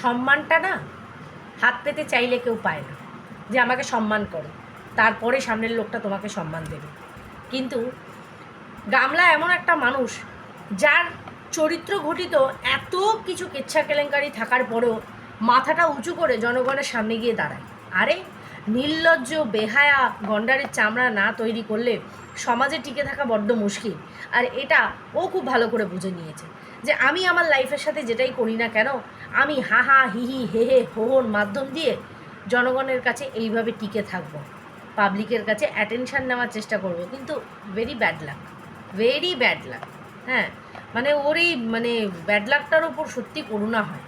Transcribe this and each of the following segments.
সম্মানটা না, হাত পেতে চাইলে কেউ পায় না। যে আমাকে সম্মান করো, তারপরে সামনের লোকটা তোমাকে সম্মান দেবে। কিন্তু গামলা এমন একটা মানুষ, যার চরিত্র ঘটিত এত কিছু কেচ্ছা কেলেঙ্কারি থাকার পরেও মাথাটা উঁচু করে জনগণের সামনে গিয়ে দাঁড়ায়। আরে নির্লজ্জ, বেহায়া, গন্ডারের চামড়া না তৈরি করলে সমাজে টিকে থাকা বড্ড মুশকিল। আর এটা ও খুব ভালো করে বুঝে নিয়েছে যে আমি আমার লাইফের সাথে যেটাই করি না কেন, আমি হা হা, হি হি, হে হে হোহর মাধ্যম দিয়ে জনগণের কাছে এইভাবে টিকে থাকব। পাবলিকের কাছে অ্যাটেনশান নেওয়ার চেষ্টা করব। কিন্তু very bad luck very bad luck হ্যাঁ? মানে ওর এই মানে ব্যাড লাকটার ওপর সত্যি করুণা হয়।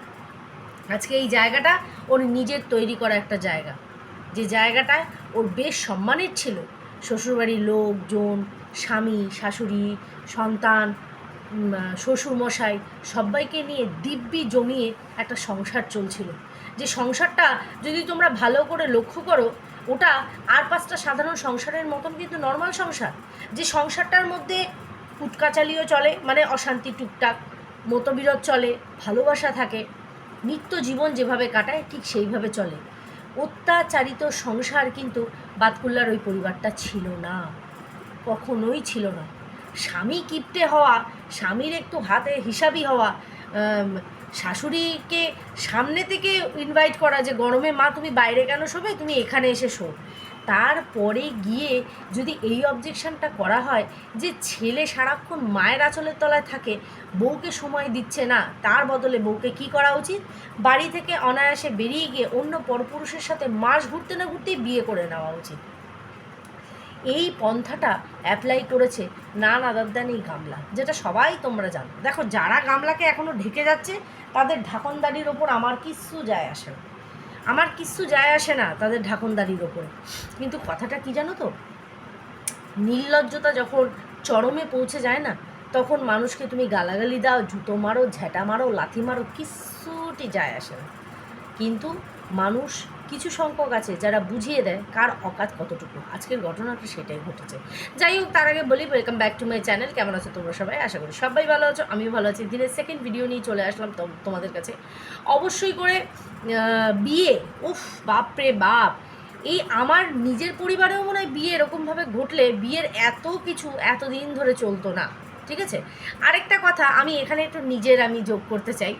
আজকে এই জায়গাটা ওর নিজের তৈরি করা একটা জায়গা। যে জায়গাটায় ওর বেশ সম্মানের ছিল। শ্বশুরবাড়ির লোকজন, স্বামী, শাশুড়ি, সন্তান শ্বশুরমশাই সবাইকে নিয়ে দিব্যি জমিয়ে একটা সংসার চলছিল। যে সংসারটা যদি তোমরা ভালো করে লক্ষ্য করো, ওটা আর পাঁচটা সাধারণ সংসারের মতন কিন্তু নর্মাল সংসার। যে সংসারটার মধ্যে কুটকাচালিও চলে মানে অশান্তি টুকটাক, মতবিরোধ চলে, ভালোবাসা থাকে, নিত্য জীবন যেভাবে কাটায় ঠিক সেইভাবে চলে। অত্যাচারিত সংসার কিন্তু বাতকুল্লার ওই পরিবারটা ছিল না। কখনোই ছিল না। স্বামী কিপটে হওয়া, স্বামীর একটু হাতে হিসাবই হওয়া শাশুড়িকে সামনে থেকে ইনভাইট করা যে, গরমে মা, তুমি বাইরে কেন শোবে? তুমি এখানে এসে শো। তারপরে গিয়ে যদি এই অবজেকশনটা করা হয় যে ছেলে সারাক্ষণ মায়ের আঁচলের তলায় থাকে, বউকে সময় দিচ্ছে না, তার বদলে বউকে কি করা উচিত? বাড়ি থেকে অনায়াসে বেরিয়ে গিয়ে অন্য পরপুরুষের সাথে মাস ঘুরতে না ঘুরতেই বিয়ে করে নেওয়া উচিত। এই পন্থাটা অ্যাপ্লাই করেছে নান এই গামলা, যেটা সবাই তোমরা জানো। দেখো, যারা গামলাকে এখনও ঢেকে যাচ্ছে, তাদের ঢাকনদারির ওপর আমার কিচ্ছু যায় আসে না। আমার কিচ্ছু যায় আসে না তাদের ঢাকনদারির ওপরে। কিন্তু কথাটা কি জানো তো? নির্লজ্জতা যখন চরমে পৌঁছে যায় না, তখন মানুষকে তুমি গালাগালি দাও, জুতো মারো, ঝ্যাঁটা মারো, লাথি মারো কিচ্ছুটি যায় আসে না। কিন্তু মানুষ কিছু সংখ্যক আছে যারা বুঝিয়ে দেয় কার অকাত কতটুকু। আজকের ঘটনাটা সেটাই ঘটেছে। যাই হোক, তার আগে বলি welcome back to my channel কেমন আছো তোমরা সবাই? আশা করি সবাই ভালো আছো, আমিও ভালো আছি। দিনের সেকেন্ড ভিডিও নিয়ে চলে আসলাম তোম- তোমাদের কাছে। অবশ্যই করে বিয়ে, উফ, বাপরে বাপ। এই আমার নিজের পরিবারেও মনে হয় বিয়ে এরকমভাবে ঘটলে বিয়ের এত কিছু এতদিন ধরে চলতো না। ঠিক আছে? আরেকটা কথা, আমি এখানে একটু নিজের আমি যোগ করতে চাই।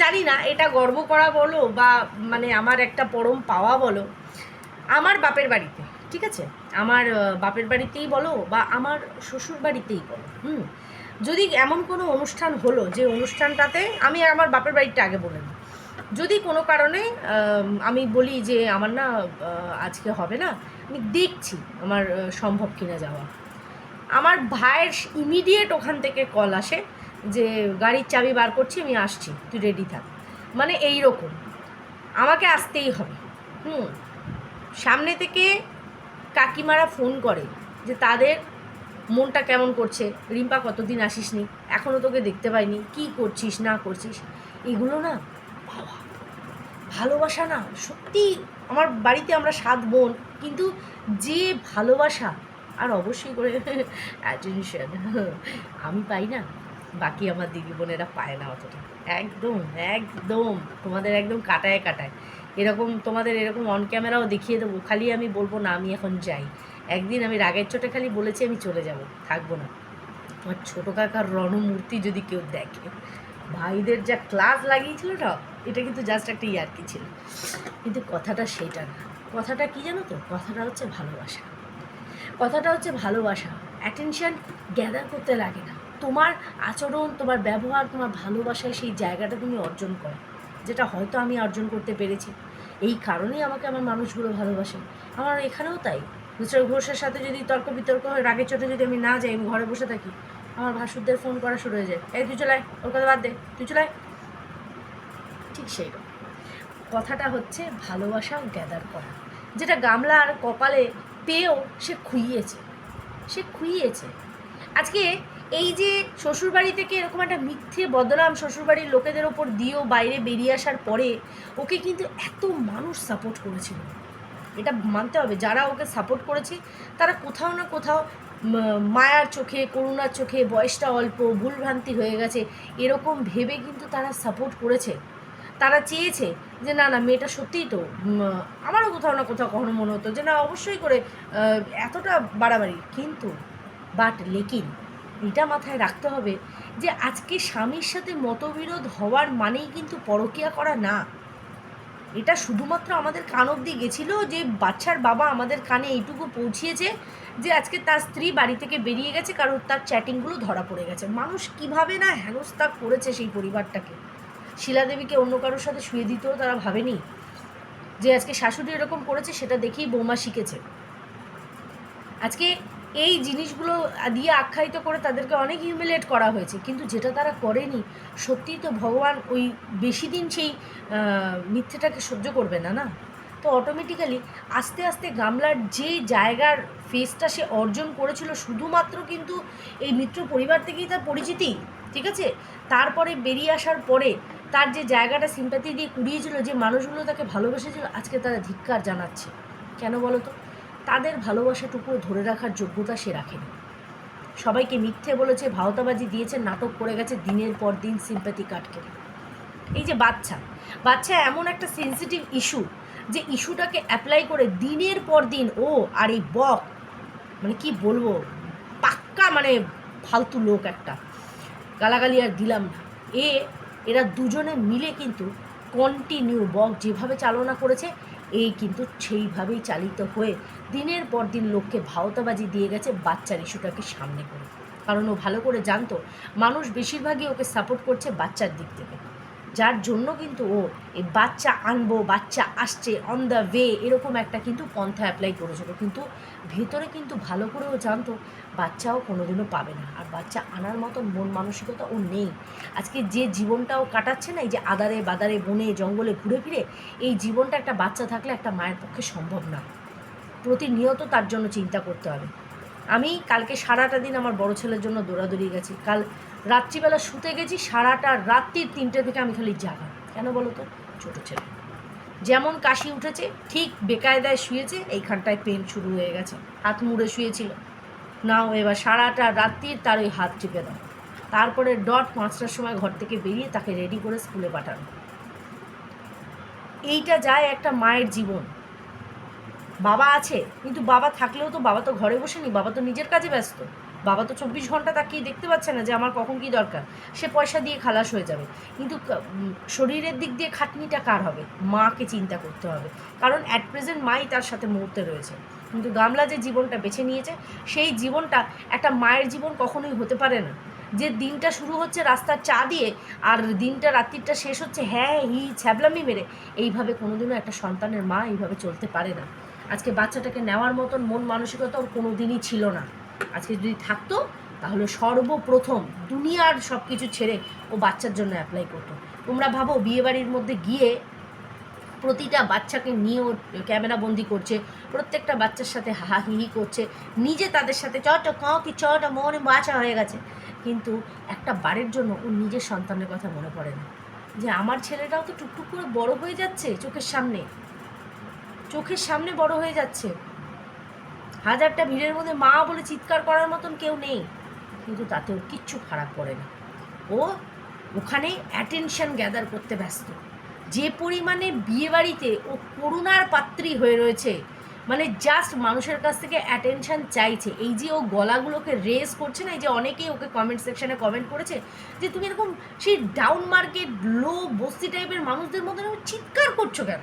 জানি না, এটা গর্ব করা বলো বা মানে আমার একটা পরম পাওয়া বলো, আমার বাপের বাড়িতে, ঠিক আছে? আমার বাপের বাড়িতেই বলো বা আমার শ্বশুর বাড়িতেই বলো, হুম? যদি এমন কোনো অনুষ্ঠান হলো, যে অনুষ্ঠানটাতে আমি আমার বাপের বাড়িটা আগে বলে নিই। যদি কোনো কারণে, আমি বলি যে আমার না আজকে হবে না, আমি দেখছি আমার সম্ভব কিনা যাওয়া। আমার ভাইয়ের ইমিডিয়েট ওখান থেকে কল আসে যে, গাড়ির চাবি বার করছি, আমি আসছি, তুই রেডি থাক। মানে এই রকম আমাকে আসতেই হবে। হুম। সামনে থেকে কাকিমারা ফোন করে যে, তাদের মনটা কেমন করছে? রিম্পা কতদিন আসিসনি? এখনও তোকে দেখতে পাইনি। কি করছিস, না করছিস? এগুলো না, বাবা, ভালোবাসা না, সত্যি আমার বাড়িতে আমরা সাত বোন, কিন্তু যে ভালোবাসা আর অবশ্যই করে অ্যাটেনশন আমি পাই না। বাকি আমার দিদি বোনেরা পায় না অতটা। একদম একদম। তোমাদের একদম কাটায় কাটায়। এরকম, তোমাদের এরকম অন ক্যামেরাও দেখিয়ে দেবো। খালি আমি বলব না, আমি এখন যাই। একদিন আমি রাগের চোটে খালি বলেছি আমি চলে যাব, থাকব না। আমার ছোটো কাকার রণমূর্তি যদি কেউ দেখে। ভাইদের যা ক্লাস লাগিয়েছিল না, এটা কিন্তু জাস্ট একটা ইয়ার্কি ছিল। কিন্তু কথাটা সেটা না। কথাটা কি জানো তো? কথাটা হচ্ছে ভালোবাসা। কথাটা হচ্ছে ভালোবাসা। অ্যাটেনশন গ্যাদার করতে লাগে না। তোমার আচরণ, তোমার ব্যবহার, তোমার ভালোবাসায় সেই জায়গাটা তুমি অর্জন করো। যেটা হয়তো আমি অর্জন করতে পেরেছি। এই কারণেই আমাকে আমার মানুষগুলো ভালোবাসে। আমার এখানেও তাই। মিস্টার ঘোষের সাথে যদি তর্ক বিতর্ক হয় রাগের চোটে যদি আমি না যাই, আমি ঘরে বসে থাকি, আমার ভাসুরদের ফোন করা শুরু হয়ে যায়। এই, তুই চলাই ওর কথা বাদ দে, তুই চলাই ঠিক সেই কথাটা হচ্ছে ভালোবাসা গ্যাদার করা। যেটা গামলার কপালে পেয়েও সে খুইয়েছে সে খুইয়েছে। আজকে এই যে শ্বশুরবাড়ি থেকে এরকম একটা মিথ্যে বদনাম শ্বশুরবাড়ির লোকেদের ওপর দিয়েও বাইরে বেরিয়ে আসার পরে ওকে কিন্তু এত মানুষ সাপোর্ট করেছিল। এটা মানতে হবে, যারা ওকে সাপোর্ট করেছে, তারা কোথাও না কোথাও মায়ার চোখে, করুণার চোখে, বয়সটা অল্প, ভুলভ্রান্তি হয়ে গেছে, এরকম ভেবে কিন্তু তারা সাপোর্ট করেছে। তারা চেয়েছে যে, না না, মেয়েটা সত্যিই তো আমারও কোথাও না কোথাও কখনো মনে হতো যে, না, অবশ্যই করে এতটা বাড়াবাড়ি। কিন্তু বাট লেকিন, এটা মাথায় রাখতে হবে যে, আজকে স্বামীর সাথে মতবিরোধ হওয়ার মানেই কিন্তু পরকিয়া করা না। এটা শুধুমাত্র আমাদের কান অব্দি গেছিল যে, বাচ্চার বাবা আমাদের কানে এইটুকু পৌঁছিয়েছে যে, আজকে তার স্ত্রী বাড়ি থেকে বেরিয়ে গেছে, কারণ তার চ্যাটিংগুলো ধরা পড়ে গেছে। মানুষ কীভাবে না হেনস্থা করেছে সেই পরিবারটাকে? শিলাদেবীকে অন্য কারোর সাথে শুয়ে দিতেও তারা ভাবেনি যে আজকে শাশুড়ি এরকম করেছে, সেটা দেখেই বৌমা শিখেছে। আজকে এই জিনিসগুলো দিয়ে আখ্যায়িত করে তাদেরকে অনেক হিউমিলেট করা হয়েছে, কিন্তু যেটা তারা করেনি, সত্যিই তো ভগবান ওই বেশি দিন সেই মিথ্যেটাকে সহ্য করবে না না? তো অটোমেটিক্যালি আস্তে আস্তে গামলার যে জায়গার ফেসটা সে অর্জন করেছিল, শুধুমাত্র কিন্তু এই মিত্র পরিবার থেকেই তার পরিচিতি, ঠিক আছে? তারপরে বেরিয়ে আসার পরে তার যে জায়গাটা সিম্পাতি দিয়ে কুড়িয়েছিল, যে মানুষগুলো তাকে ভালোবেসেছিল, আজকে তারা ধিক্কার জানাচ্ছে। কেন বলো তো তাদের ভালোবাসাটুকু ধরে রাখার যোগ্যতা সে রাখেনি। সবাইকে মিথ্যে বলেছে, ভাওতাবাজি দিয়েছে, নাটক করে গেছে, দিনের পর দিন সিম্প্যাথি কাট কেটে এই যে বাচ্চা বাচ্চা এমন একটা সেন্সিটিভ ইস্যু যে ইস্যুটাকে অ্যাপ্লাই করে দিনের পর দিন, ও আর এই বক মানে কি বলব, পাক্কা মানে ফালতু লোক একটা। গালাগালি আর দিলাম না। এ এরা দুজনে মিলে কিন্তু কন্টিনিউ বক যেভাবে চালনা করেছে, এই কিন্তু সেইভাবেই চালিত হয়ে দিনের পর দিন লোককে ভাওতাবাজি দিয়ে গেছে বাচ্চার ইস্যুটাকে সামনে করে। কারণ ও ভালো করে জানতো, মানুষ বেশিরভাগই ওকে সাপোর্ট করছে বাচ্চার দিক থেকে। যার জন্য কিন্তু ও এই বাচ্চা আনব, বাচ্চা আসছে অন দ্য ওয়ে এরকম একটা কিন্তু পন্থা অ্যাপ্লাই করেছিল। কিন্তু ভেতরে কিন্তু ভালো করে ও জানতো, বাচ্চাও কোনোদিনও পাবে না। আর বাচ্চা আনার মতন মন মানসিকতা ও নেই। আজকে যে জীবনটাও কাটাচ্ছে না, এই যে আদারে বাদারে বনে জঙ্গলে ঘুরে ফিরে, এই জীবনটা একটা বাচ্চা থাকলে একটা মায়ের পক্ষে সম্ভব না। প্রতিনিয়ত তার জন্য চিন্তা করতে হবে। আমি কালকে সারাটা দিন আমার বড় ছেলের জন্য দৌড়াদৌড়ি গেছি। কাল রাত্রিবেলা শুতে গেছি, সারাটা রাত্রির তিনটে থেকে আমি খালি জাগা। কেন বলো তো? ছোটো ছেলে। যেমন কাশি উঠেছে, ঠিক বেকায়দায় শুয়েছে, এইখানটায় পেন শুরু হয়ে গেছে। হাত মুড়ে শুয়েছিল। নাও এবার সারাটা রাত্রির তার ওই হাত টিপে দাও। তারপরে ডট পাঁচটার সময় ঘর থেকে বেরিয়ে তাকে রেডি করে স্কুলে পাঠানো। এইটা যায় একটা মায়ের জীবন। বাবা আছে, কিন্তু বাবা থাকলেও তো বাবা তো ঘরে বসে নি বাবা তো নিজের কাজে ব্যস্ত। বাবা তো চব্বিশ ঘণ্টা তাকিয়ে দেখতে পাচ্ছে না যে আমার কখন কি দরকার। সে পয়সা দিয়ে খালাস হয়ে যাবে। কিন্তু শরীরের দিক দিয়ে খাটনিটা কার হবে? মাকে চিন্তা করতে হবে। কারণ অ্যাট প্রেজেন্ট মাই তার সাথে মুহূর্তে রয়েছে। কিন্তু গামলা যে জীবনটা বেছে নিয়েছে, সেই জীবনটা একটা মায়ের জীবন কখনোই হতে পারে না। যে দিনটা শুরু হচ্ছে রাস্তার চা দিয়ে, আর দিনটা রাত্রিটা শেষ হচ্ছে হ্যাঁ হি, ছ্যাবলামি মেরে। এইভাবে কোনোদিনও একটা সন্তানের মা এইভাবে চলতে পারে না। আজকে বাচ্চাটাকে নেওয়ার মতন মন মানসিকতা ওর কোনো দিনই ছিল না। আজকে যদি থাকতো, তাহলে সর্বপ্রথম দুনিয়ার সব কিছু ছেড়ে ও বাচ্চার জন্য অ্যাপ্লাই করতো। তোমরা ভাবো বিয়েবাড়ির মধ্যে গিয়ে প্রতিটা বাচ্চাকে নিয়ে ও ক্যামেরা বন্দি করছে, প্রত্যেকটা বাচ্চার সাথে হা হি হি করছে, নিজে তাদের সাথে চট কাও কি চট মনে বাঁচা হয়ে গেছে। কিন্তু একটা বাড়ির জন্য ও নিজের সন্তানের কথা মনে পড়ে না। যে আমার ছেলেটাও তো টুকটুক করে বড় হয়ে যাচ্ছে চোখের সামনে। চোখের সামনে বড় হয়ে যাচ্ছে। হাজারটা ভিড়ের মধ্যে মা বলে চিৎকার করার মতন কেউ নেই। কিন্তু তাতে ওর কিচ্ছু খারাপ করে না। ও ওখানে অ্যাটেনশন গ্যাদার করতে ব্যস্ত। যে পরিমাণে বিয়েবাড়িতে ও করুণার পাত্রী হয়ে রয়েছে মানে জাস্ট মানুষের কাছ থেকে অ্যাটেনশন চাইছে। এই যে ও গলাগুলোকে রেস করছে না, এই যে অনেকেই ওকে কমেন্ট সেকশানে কমেন্ট করেছে যে, তুমি এরকম সেই ডাউন মার্কেট লো বস্তি টাইপের মানুষদের মধ্যে চিৎকার করছ কেন?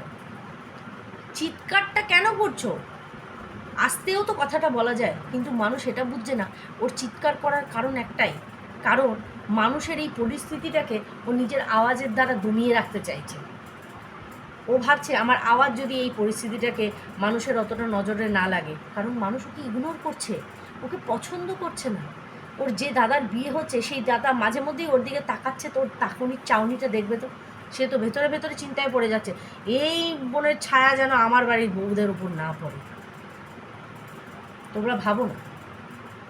চিৎকারটা কেন করছ? আসতেও তো কথাটা বলা যায়, কিন্তু মানুষ এটা বুঝছে না। ওর চিৎকার করার কারণ একটাই, কারণ মানুষের এই পরিস্থিতিটাকে ও নিজের আওয়াজের দ্বারা দমিয়ে রাখতে চাইছে। ও ভাবছে, আমার আওয়াজ যদি এই পরিস্থিতিটাকে মানুষের অতটা নজরে না লাগে, কারণ মানুষ ওকে ইগনোর করছে, ওকে পছন্দ করছে না। ওর যে দাদার বিয়ে হচ্ছে, সেই দাদা মাঝে মধ্যেই ওর দিকে তাকাচ্ছে তো ওর তাকুনির চাউনিটা দেখবে তো? সে তো ভেতরে ভেতরে চিন্তায় পড়ে যাচ্ছে। এই বোনের ছায়া যেন আমার বাড়ির বউদের উপর না পড়ে। তোমরা ভাবো না।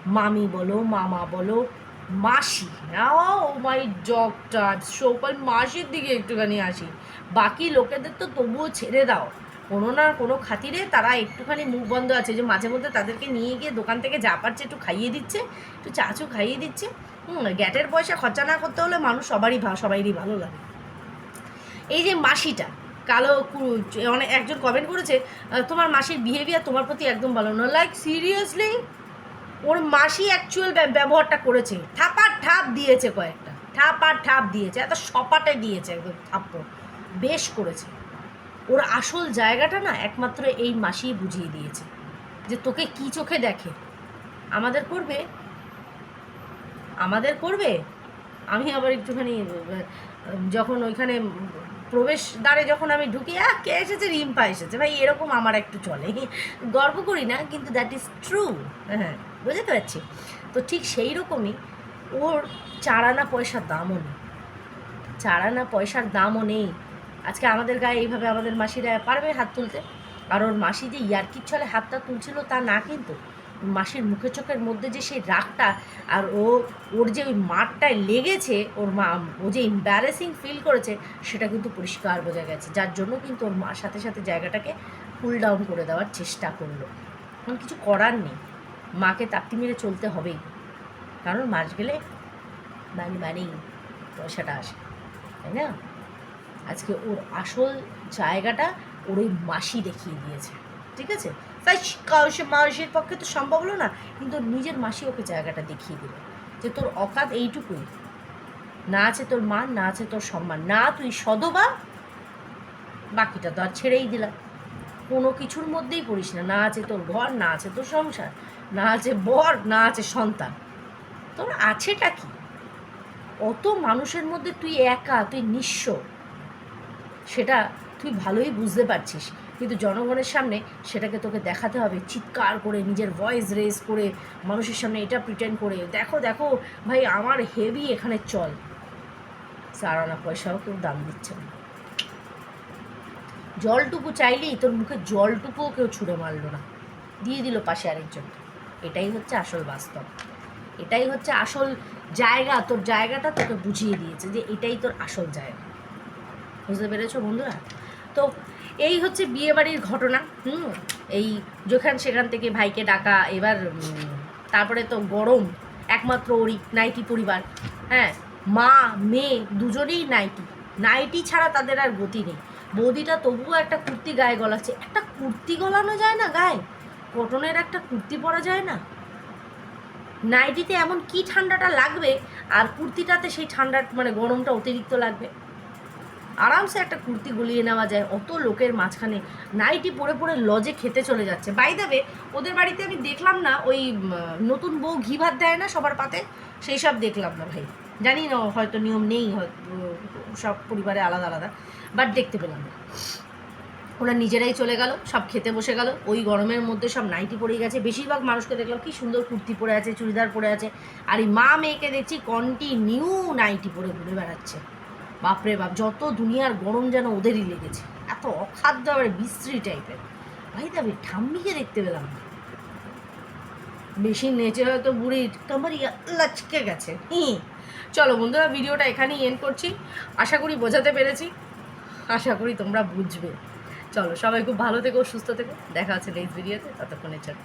মামি বলো, মামা বলো, মাসি। ও মাই জবটা সকল মাসির দিকে একটুখানি আসি। বাকি লোকেদের তো তবুও ছেড়ে দাও। কোনো না কোনো খাতিরে তারা একটুখানি মুখ বন্ধ আছে। যে মাঝে মধ্যে তাদেরকে নিয়ে গিয়ে দোকান থেকে যা পারছে একটু খাইয়ে দিচ্ছে, একটু চাচু খাইয়ে দিচ্ছে। হুম, গ্যাটের পয়সা খরচা না করতে হলে মানুষ সবারই সবাইরই ভালো লাগে। এই যে মাসিটা কালো অনেক, একজন কমেন্ট করেছে তোমার মাসির বিহেভিয়ার তোমার প্রতি একদম ভালো না লাইক সিরিয়াসলি ওর মাসি অ্যাকচুয়াল ব্যবহারটা করেছে। থাপার ঠাপ দিয়েছে কয়েকটা। ঠাপার ঠাপ দিয়েছে, এত সপাটে দিয়েছে, একদম থাপ্পড়। বেশ করেছে। ওর আসল জায়গাটা না একমাত্র এই মাসি বুঝিয়ে দিয়েছে। যে তোকে কি চোখে দেখে? আমাদের করবে? আমাদের করবে? আমি আবার একটুখানি যখন ওইখানে প্রবেশ দ্বারে যখন আমি ঢুকি, আহ, কে এসেছে? রিম্পা এসেছে। ভাই, এরকম আমার একটু চলে। গর্ব করি না, কিন্তু দ্যাট ইজ ট্রু হ্যাঁ বুঝতে পারছি? তো ঠিক সেই রকমই ওর চারানা পয়সার দামও নেই। চারানা পয়সার দামও নেই। আজকে আমাদের গায়ে এইভাবে আমাদের মাসিরা পারবে হাত তুলতে? আর ওর মাসি যে ইয়ার্কির ছলে হাতটা তুলছিল তা না কিন্তু মাসির মুখে চোখের মধ্যে যে সেই রাগটা আর ও, ওর যে ওই মাঠটায় লেগেছে, ওর মা, ও যে এম্বারেসিং ফিল করেছে, সেটা কিন্তু পরিষ্কার বোঝা গেছে। যার জন্য কিন্তু ওর মার সাথে সাথে জায়গাটাকে কুল ডাউন করে দেওয়ার চেষ্টা করল। এখন কিছু করার নেই। মাকে তাপ্তি মেরে চলতে হবেই। কারণ মাস গেলে বাড়ি বাড়ি পয়সাটা আসে, তাই না? আজকে ওর আসল জায়গাটা ওর ওই মাসি দেখিয়ে দিয়েছে। ঠিক আছে? তাই সে মাসির পক্ষে তো সম্ভব হলো না, কিন্তু নিজের মাসি ওকে জায়গাটা দেখিয়ে দিল, যে তোর অকাত এইটুকুই। না আছে তোর মান, না আছে তোর সম্মান, না তুই সদবা, বাকিটা তো আর ছেড়েই দিলাম। কোনো কিছুর মধ্যেই পড়িস না না আছে তোর ঘর, না আছে তোর সংসার, না আছে বর, না আছে সন্তান। তোর আছেটা কি? অত মানুষের মধ্যে তুই একা, তুই নিঃস্ব, সেটা তুই ভালোই বুঝতে পারছিস। কিন্তু জনগণের সামনে সেটাকে তোকে দেখাতে হবে। চিৎকার করে নিজের ভয়েস রেজ করে মানুষের সামনে এটা প্রিটেন্ড করে। দেখো দেখো, ভাই, আমার হেভি এখানে চল। সারানা পয়সাও কেউ দাম দিচ্ছে না। জলটুকু চাইলেই তোর মুখে জলটুকুও কেউ ছুঁড়ে মারলো না। দিয়ে দিল পাশে আরেকজন। এটাই হচ্ছে আসল বাস্তব। এটাই হচ্ছে আসল জায়গা। তোর জায়গাটা তোকে বুঝিয়ে দিয়েছে যে এটাই তোর আসল জায়গা। বুঝতে পেরেছ বন্ধুরা? তো এই হচ্ছে বিয়ে বাড়ির ঘটনা, হুম? এই যেখান সেখান থেকে ভাইকে ডাকা, এবার তারপরে তো গরম, একমাত্র ওরই নাইটি পরিবার হ্যাঁ? মা, মেয়ে, দুজনেই নাইটি। নাইটি ছাড়া তাদের আর গতি নেই। বৌদিটা তবুও একটা কুর্তি গায়ে গলাচ্ছে। একটা কুর্তি গলানো যায় না গায়ে? কটনের একটা কুর্তি পরা যায় না? নাইটিতে এমন কি ঠান্ডাটা লাগবে? আর কুর্তিটাতে সেই ঠান্ডা মানে গরমটা অতিরিক্ত লাগবে। আরামসে একটা কুর্তি গুলিয়ে নেওয়া যায়, অত লোকের মাঝখানে। নাইটি পরে পরে লজে খেতে চলে যাচ্ছে। বাই দেবে ওদের বাড়িতে আমি দেখলাম না, ওই নতুন বউ ঘি ভাত দেয় না সবার পাতে? সেই সব দেখলাম না ভাই। জানি না, হয়তো নিয়ম নেই সব পরিবারে আলাদা আলাদা বাট দেখতে পেলাম না। ওরা নিজেরাই চলে গেল, সব খেতে বসে গেল। ওই গরমের মধ্যে সব নাইটি পরে গেছে। বেশিরভাগ মানুষকে দেখলাম, কি সুন্দর কুর্তি পরে আছে, চুড়িদার পরে আছে। আর এই মা মেয়েকে দেখছি কন্টিনিউ নাইটি পরে ঘুরে বেড়াচ্ছে। বাপরে বাপ, যত দুনিয়ার গরম যেন ওদেরই লেগেছে। এত অখাদ্য আবার বিশ্রী টাইপের। ভাই দাবি ঠাম্মিকে দেখতে পেলাম না। বেশি নেচে হয়তো বুড়ি কামারিয়া লচকে গেছে। হি চলো বন্ধুরা, ভিডিওটা এখানেই এন্ড করছি। আশা করি বোঝাতে পেরেছি। আশা করি তোমরা বুঝবে। চলো সবাই খুব ভালো থেকো, সুস্থ থেকো। দেখা হচ্ছে নেক্সট ভিডিওতে ততক্ষণের জন্য।